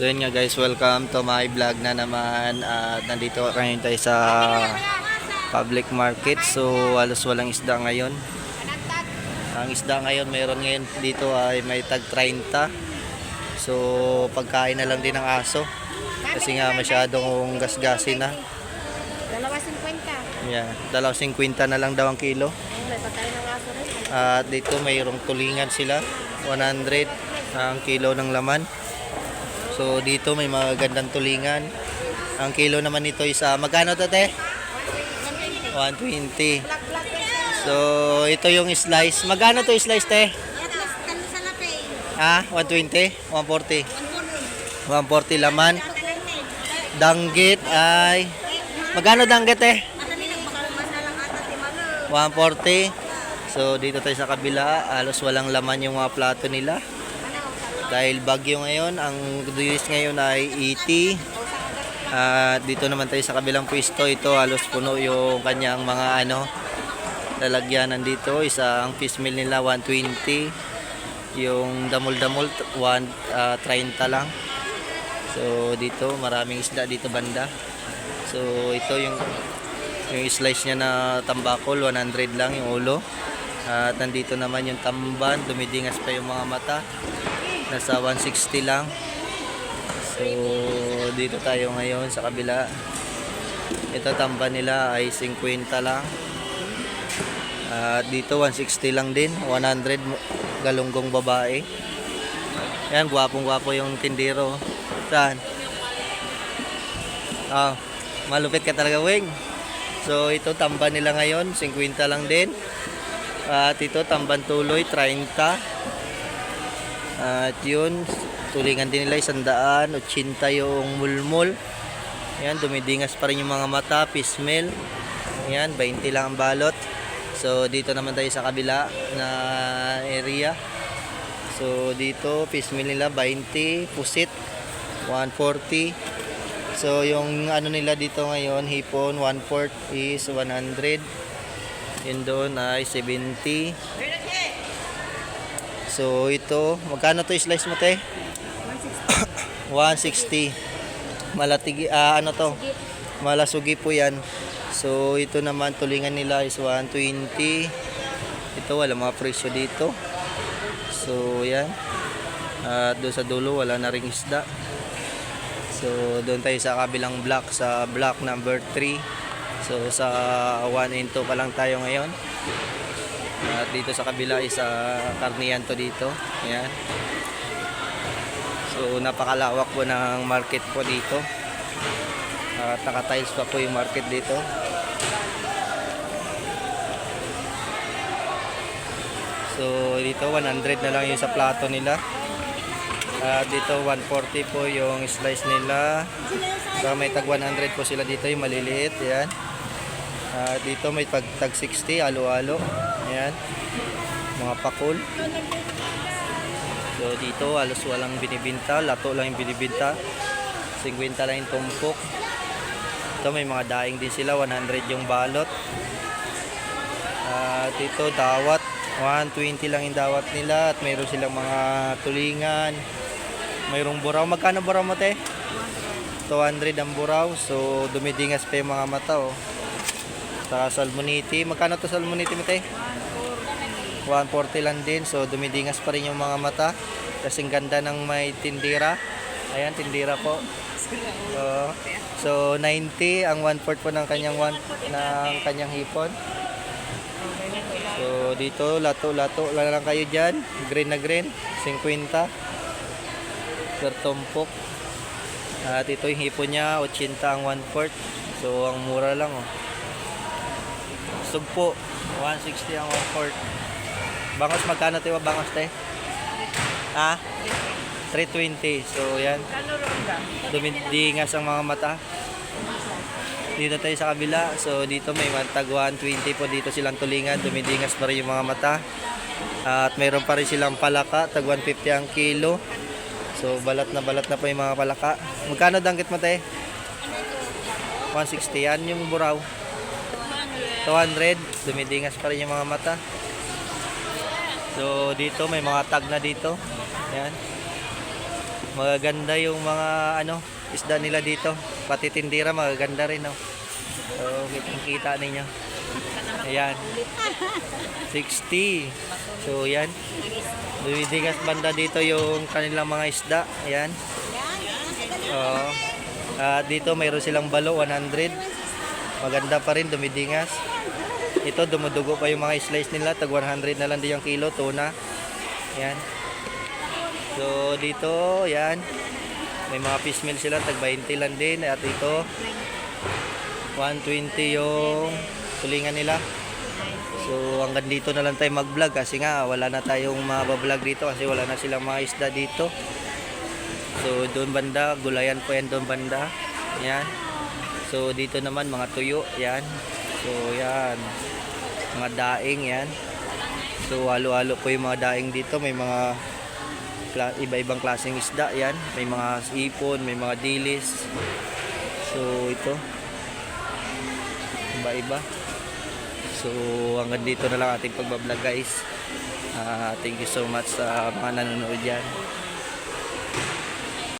So yun nga guys, welcome to my vlog na naman at nandito ngayon tayo sa public market so halos walang isda ngayon. Ang isda ngayon meron ngayon dito ay may tag 30 so pagkain na lang din ng aso kasi nga masyadong gasgasin na. Dalawa 50. Yeah, dalaw 50 na lang daw ang kilo. At dito mayroong tulingan sila 100 ang kilo ng laman. So dito may mga gandang tulingan. Ang kilo naman nito is ah, magkano to te? 120. Black black yan. So ito yung slice. Magkano to slice te? Ah, 120, 140. 140 laman. Danggit ay Magkano danggit eh? Madali lang baka masalang ata ti malo. 140. So dito tayo sa kabila, halos walang laman yung mga plato nila. Dahil bagyo ngayon, ang dulis ngayon ay 80. At dito naman tayo sa kabilang pwesto, ito halos puno yung kanyang mga ano, lalagyanan dito. Isa ang fish meal nila 120. Yung damol-damol 1 ah, 30 lang. So dito maraming isda dito banda. So ito yung yung slice niya na tambakol 100 lang yung ulo. At nandito naman yung tamban, dumidingas pa yung mga mata. Nasa 160 lang. So dito tayo ngayon sa kabila. Ito tamban nila ay 50 lang. At dito 160 lang din, 100 mo- galunggong babae. Yan, gwapong gwapo yung tindero. Saan? Ah, malupit ka talaga, Wing. So ito tamban nila ngayon, 50 lang din. At ito tamban tuloy 30. At yun, tulingan din nila 100, 80 yung mulmul. Yan, dumidingas pa rin yung mga mata, pismel. Yan, 20 lang ang balot. So dito naman tayo sa kabila na area. So dito, pismel nila 20, pusit 140. So yung ano nila dito ngayon, hipon 1 fourth is 100. Yun doon ay 70. So ito, magkano to slice mo te? 160. Malatigi, ah, ano to? Malasugi po yan. So ito naman tulingan nila is 120. Ito wala mga presyo dito. So yan. At doon sa dulo wala na ring isda. So doon tayo sa kabilang block sa block number 3. So sa 1 and 2 pa lang tayo ngayon. At dito sa kabila is sa karniyan to dito. Ayan. So napakalawak po ng market po dito. At naka-tiles pa po yung market dito. So dito 100 na lang yung sa plato nila. At dito 140 po yung slice nila. So may tag 100 po sila dito yung maliliit. Ayan. At dito may tag, tag 60 alo-alo. Ayan. Mga pakul. So dito halos walang binibinta. Lato lang yung binibinta. 50 lang yung tumpok. Ito may mga daing din sila. 100 yung balot. At ito dawat. 120 lang yung dawat nila. At mayroon silang mga tulingan. Mayroong buraw. Magkano buraw mo te? 200 ang buraw. So dumidingas pa yung mga mata oh. Sa salmoniti. Magkano to salmoniti mo te? 140 lang din. So dumidingas pa rin yung mga mata. Kasing ganda ng may tindira. Ayan, tindira po. Oo. so 90 ang 1 fourth po ng kanyang one, ng kanyang hipon. So dito lato lato lang lang kayo diyan. Green na green, 50 per tumpok. At ito yung hipon niya, 80 ang 1 fourth. So ang mura lang oh. Sugpo, 160 ang 1 fourth. Bangos magkano tayo bangos te? Ha? 320. So yan. Dumidingas ang mga mata. Dito tayo sa kabila. So dito may tag 120 po dito silang tulingan. Dumidingas pa rin yung mga mata. At mayroon pa rin silang palaka. Tag 150 ang kilo. So balat na balat na po yung mga palaka. Magkano danggit mo te? 160 yan yung buraw. 200. Dumidingas pa rin yung mga mata. So dito may mga tag na dito. Yan. Magaganda yung mga ano, isda nila dito. Pati tindira magaganda rin, no. So, kitang kita ninyo. Ayan. 60. So, yan. Dumidigas banda dito yung kanilang mga isda. Ayan. Oo. At dito mayroon silang balo, 100. Maganda pa rin, dumidingas. Ito, dumudugo pa yung mga slice nila. Tag 100 na lang din yung kilo, tuna. Ayan. So, dito, yan. May mga fish meal sila, tag 20 lang din. At ito, 120 yung tulingan nila. So, hanggang dito na lang tayo mag-vlog kasi nga wala na tayong mabablog dito kasi wala na silang mga isda dito. So, doon banda, gulayan po yan doon banda. Yan. So, dito naman mga tuyo, yan. So, yan. Mga daing, yan. So, halo-halo po yung mga daing dito. May mga iba-ibang klaseng isda, yan. May mga ipon, may mga dilis. So, ito. Iba-iba. So, hanggang dito na lang ating pagbablog guys. Ah, thank you so much sa mga nanonood dyan.